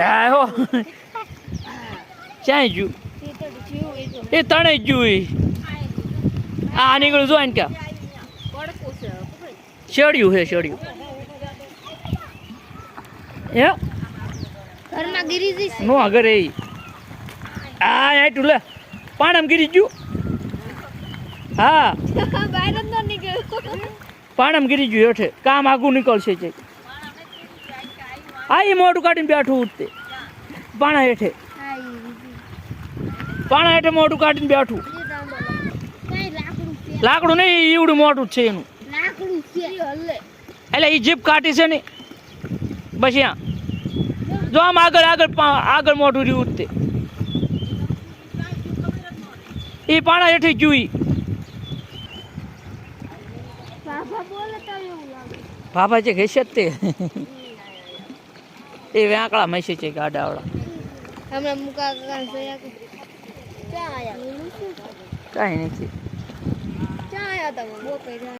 હા હો જુ એ તણે જુઈ. આ નીકળ્યું જો ને ક્યાં? શેડ્યું હે શેડ્યું. હે? ઘરમાં ગીરી નો એ. આ આટું લે. પાણમ ગીરી જુ હા પાણમ ગીરી જુ હેઠે. કામ આગું નીકળશે છે આ એ મોઢું કાઢીને બેઠું ઉઠતે. પાણા હેઠે. પાણા હેઠે મોઢું કાઢીને બેઠું. લાકડું નહીં ઈવડું મોટું જ છે એનું. એટલે એ જીપ કાઢી છે ને બસ ત્યાં જો આમ આગળ આગળ આગળ મોઢું રહ્યું ઉઠતે. એ પાણા હેઠે જુઈ. બાબા છે ઘેસે તે. એ વેંકળા મેસે છે ગાડાવાળા. હમણાં મુકા કાકા કે ક્યાં આયા? કાંઈ નથી. ક્યાં આયા તમે?